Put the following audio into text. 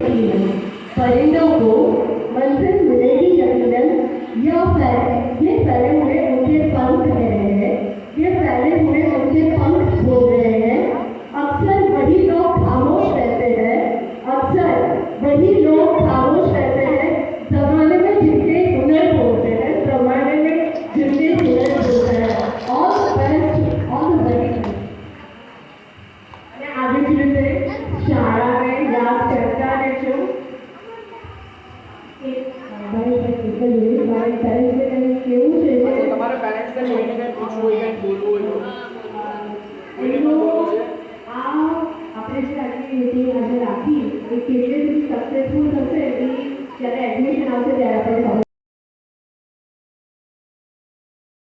परिंदों को मंजिल मिलेगी यकीनन यह फैले ये फैले हुए उनके पंख कह रहे हैं। ये फैले हुए उनके पंख बोल रहे हैं अक्सर वही लोग खामोश रहते हैं अक्सर वही लोग खामोश रहते हैं जमाने में जितने हुनर बोलते हैं जमाने में जितने हुनर बोलते हैं all the best all the best आगे चलते शाला में या કે મેરી છે કે કેવું હોય કંઈ બોલવું હોય કોઈને છે આ આપણે જે આટલી મીટિંગ આજે